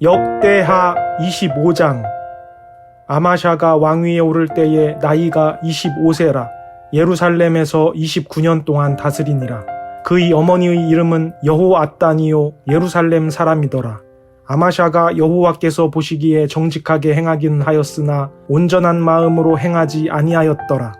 역대하 25장. 아마샤가 왕위에 오를 때에 나이가 25세라. 예루살렘에서 29년 동안 다스리니라. 그의 어머니의 이름은 여호아따니요 예루살렘 사람이더라. 아마샤가 여호와께서 보시기에 정직하게 행하긴 하였으나 온전한 마음으로 행하지 아니하였더라.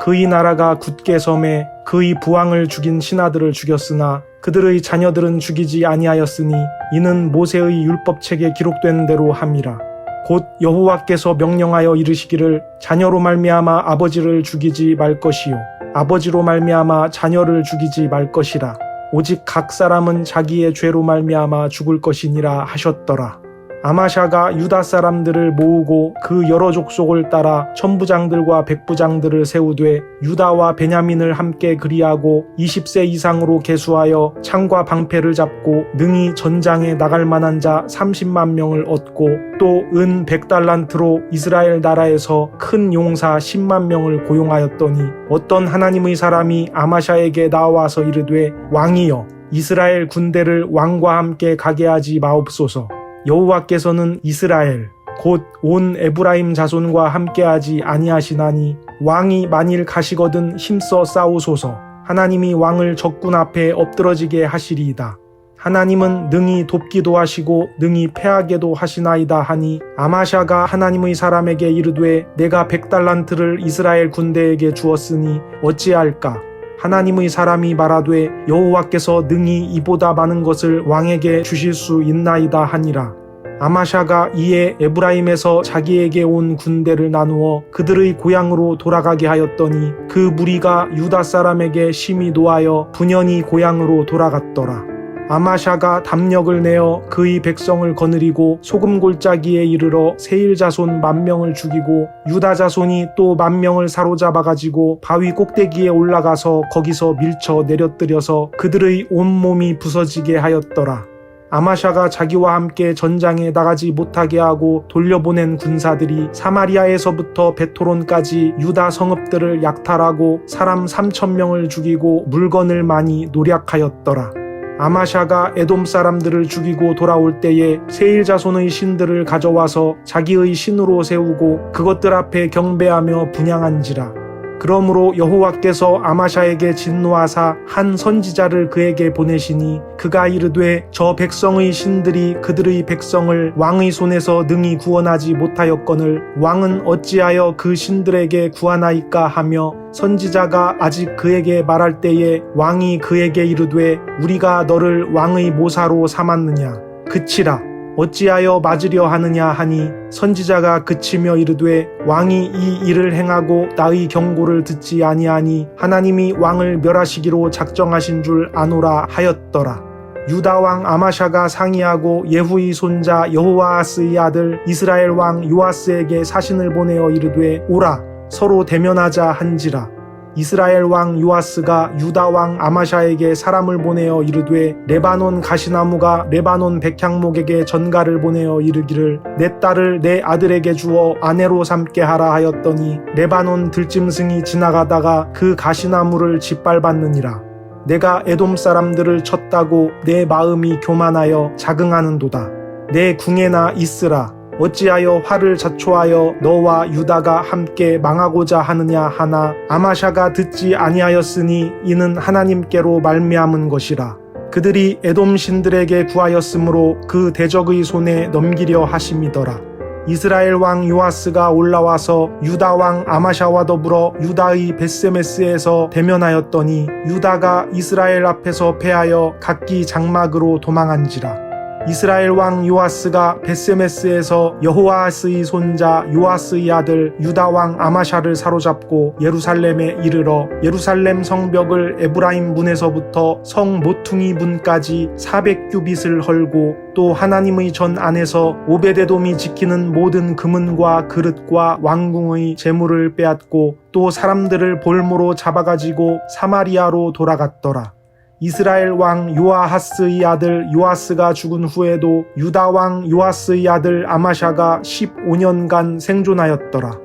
그의 나라가 굳게 섬에 그의 부왕을 죽인 신하들을 죽였으나 그들의 자녀들은 죽이지 아니하였으니 이는 모세의 율법책에 기록된 대로 함이라. 곧 여호와께서 명령하여 이르시기를 자녀로 말미암아 아버지를 죽이지 말 것이요 아버지로 말미암아 자녀를 죽이지 말 것이라. 오직 각 사람은 자기의 죄로 말미암아 죽을 것이니라 하셨더라. 아마샤가 유다 사람들을 모으고 그 여러 족속을 따라 천부장들과 백부장들을 세우되 유다와 베냐민을 함께 그리하고 20세 이상으로 계수하여 창과 방패를 잡고 능히 전장에 나갈 만한 자 30만 명을 얻고 또 은 100달란트로 이스라엘 나라에서 큰 용사 10만 명을 고용하였더니 어떤 하나님의 사람이 아마샤에게 나와서 이르되 왕이여 이스라엘 군대를 왕과 함께 가게 하지 마옵소서 여호와께서는 이스라엘 곧 온 에브라임 자손과 함께하지 아니하시나니 왕이 만일 가시거든 힘써 싸우소서 하나님이 왕을 적군 앞에 엎드러지게 하시리이다. 하나님은 능히 돕기도 하시고 능히 패하게도 하시나이다 하니 아마샤가 하나님의 사람에게 이르되 내가 백달란트를 이스라엘 군대에게 주었으니 어찌할까 하나님의 사람이 말하되 여호와께서 능히 이보다 많은 것을 왕에게 주실 수 있나이다 하니라. 아마샤가 이에 에브라임에서 자기에게 온 군대를 나누어 그들의 고향으로 돌아가게 하였더니 그 무리가 유다 사람에게 심히 노하여 분연히 고향으로 돌아갔더라. 아마샤가 담력을 내어 그의 백성을 거느리고 소금 골짜기에 이르러 세일 자손 만 명을 죽이고 유다 자손이 또 만 명을 사로잡아 가지고 바위 꼭대기에 올라가서 거기서 밀쳐 내려뜨려서 그들의 온 몸이 부서지게 하였더라. 아마샤가 자기와 함께 전장에 나가지 못하게 하고 돌려보낸 군사들이 사마리아에서부터 베토론까지 유다 성읍들을 약탈하고 사람 3천 명을 죽이고 물건을 많이 노략하였더라. 아마샤가 에돔 사람들을 죽이고 돌아올 때에 세일 자손의 신들을 가져와서 자기의 신으로 세우고 그것들 앞에 경배하며 분양한지라. 그러므로 여호와께서 아마샤에게 진노하사 한 선지자를 그에게 보내시니 그가 이르되 저 백성의 신들이 그들의 백성을 왕의 손에서 능히 구원하지 못하였거늘 왕은 어찌하여 그 신들에게 구하나이까 하며 선지자가 아직 그에게 말할 때에 왕이 그에게 이르되 우리가 너를 왕의 모사로 삼았느냐? 그치라 어찌하여 맞으려 하느냐 하니 선지자가 그치며 이르되 왕이 이 일을 행하고 나의 경고를 듣지 아니하니 하나님이 왕을 멸하시기로 작정하신 줄 아노라 하였더라. 유다 왕 아마샤가 상의하고 예후의 손자 여호와스의 아들 이스라엘 왕 요아스에게 사신을 보내어 이르되 오라 서로 대면하자 한지라. 이스라엘 왕 요아스가 유다 왕 아마샤에게 사람을 보내어 이르되 레바논 가시나무가 레바논 백향목에게 전가를 보내어 이르기를 내 딸을 내 아들에게 주어 아내로 삼게 하라 하였더니 레바논 들짐승이 지나가다가 그 가시나무를 짓밟았느니라. 내가 에돔 사람들을 쳤다고 내 마음이 교만하여 자긍하는도다. 내 궁에나 있으라 어찌하여 화를 자초하여 너와 유다가 함께 망하고자 하느냐 하나 아마샤가 듣지 아니하였으니 이는 하나님께로 말미암은 것이라. 그들이 에돔 신들에게 구하였으므로 그 대적의 손에 넘기려 하심이더라. 이스라엘 왕 요아스가 올라와서 유다 왕 아마샤와 더불어 유다의 베세메스에서 대면하였더니 유다가 이스라엘 앞에서 패하여 각기 장막으로 도망한지라 이스라엘 왕 요아스가 베세메스에서 여호아스의 손자 요아스의 아들 유다 왕 아마샤를 사로잡고 예루살렘에 이르러 예루살렘 성벽을 에브라임 문에서부터 성 모퉁이 문까지 400규빗을 헐고 또 하나님의 전 안에서 오베데돔이 지키는 모든 금은과 그릇과 왕궁의 재물을 빼앗고 또 사람들을 볼모로 잡아가지고 사마리아로 돌아갔더라. 이스라엘 왕 요아하스의 아들 요아스가 죽은 후에도 유다 왕 요아스의 아들 아마샤가 15년간 생존하였더라.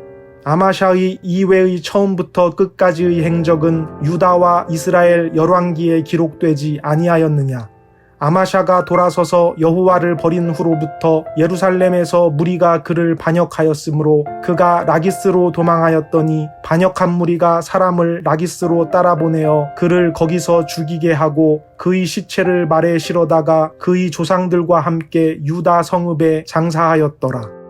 아마샤의 이외의 처음부터 끝까지의 행적은 유다와 이스라엘 열왕기에 기록되지 아니하였느냐. 아마샤가 돌아서서 여호와를 버린 후로부터 예루살렘에서 무리가 그를 반역하였으므로 그가 라기스로 도망하였더니 반역한 무리가 사람을 라기스로 따라보내어 그를 거기서 죽이게 하고 그의 시체를 말에 실어다가 그의 조상들과 함께 유다 성읍에 장사하였더라.